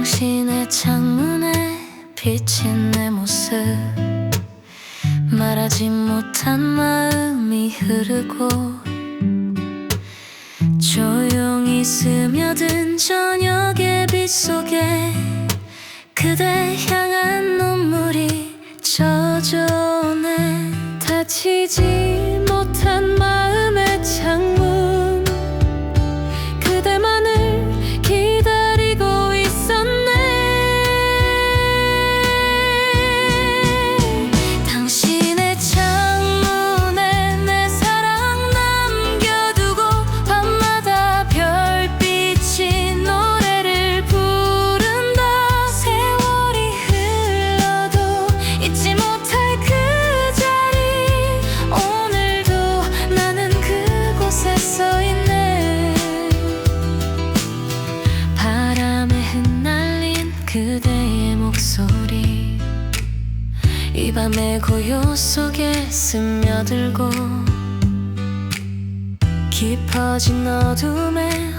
당신의 창문에 비친 내 모습. 말하지 못한 마음이 흐르고 조용히 스며든 저녁의 빛 속에 그대 향한 눈물이 젖어오네 다치지. 이 밤의 고요 속에 스며들고 깊어진 어둠에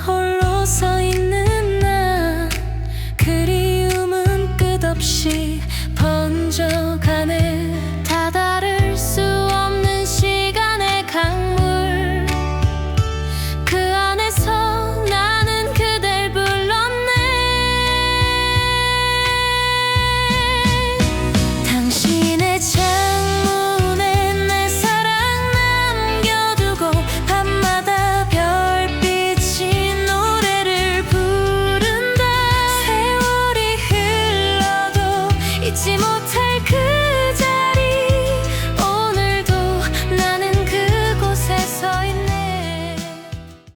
take